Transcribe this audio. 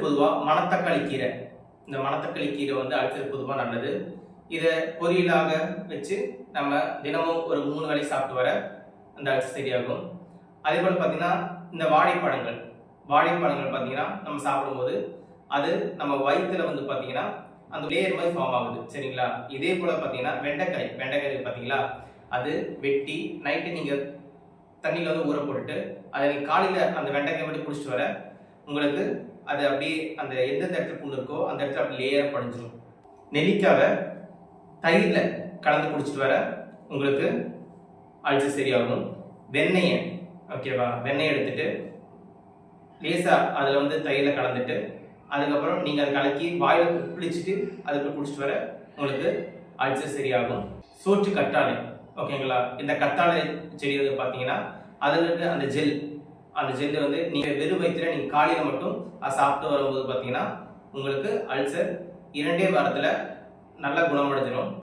பொதுவாக மணத்தக்காளி கீரை. இந்த மணத்தக்காளி கீரை வந்து அடுத்தது பொதுவாக நல்லது. இதை பொரியலாக வச்சு நம்ம தினமும் ஒரு மூணு வேளை சாப்பிட்டு வர அந்த அரிசி சரியாகும். அதே போல் பார்த்தீங்கன்னா இந்த வாழைப்பழங்கள். வாழைப்பழங்கள் பார்த்தீங்கன்னா நம்ம சாப்பிடும்போது அது நம்ம வயிற்றுல வந்து பார்த்தீங்கன்னா அந்த லேயர் மாதிரி ஃபார்ம் ஆகுது. சரிங்களா? இதே போல் பார்த்தீங்கன்னா வெண்டைக்காய். வெண்டைக்காய் பார்த்தீங்களா அது வெட்டி நைட்டு நீங்கள் தண்ணியில் வந்து ஊற போட்டுட்டு அதை நீங்கள் காலையில் அந்த வெண்டைக்காய் மட்டும் குடிச்சிட்டு வர உங்களுக்கு அது அப்படியே அந்த எந்தெந்த இடத்துல புண்ணு இருக்கோ அந்த இடத்துல அப்படி லேயர் படிஞ்சிடும் நெல்லிக்காவை தயிரில் கலந்து குடிச்சிட்டு வர உங்களுக்கு அழிச்சு சரியாகும் வெண்ணெயை ஓகேவா வெண்ணெய் எடுத்துட்டு லேசாக அதில் வந்து தயிரில் கலந்துட்டு அதுக்கப்புறம் நீங்கள் அதை கலக்கி வாயில் பிடிச்சிட்டு அதுக்கு குடிச்சிட்டு வர உங்களுக்கு அல்சர் சரியாகும். சோற்று கற்றாழை ஓகேங்களா இந்த கத்தாழை செடி வந்து பார்த்தீங்கன்னா அதில் இருக்க அந்த ஜெல் அந்த ஜெல்லு வந்து நீங்கள் வெறும் வயிற்றில் நீங்கள் காலையில் மட்டும் அதை சாப்பிட்டு வரும்போது பார்த்தீங்கன்னா உங்களுக்கு அல்சர் இரண்டே வாரத்தில் நல்லா குணமடைஞ்சிடும்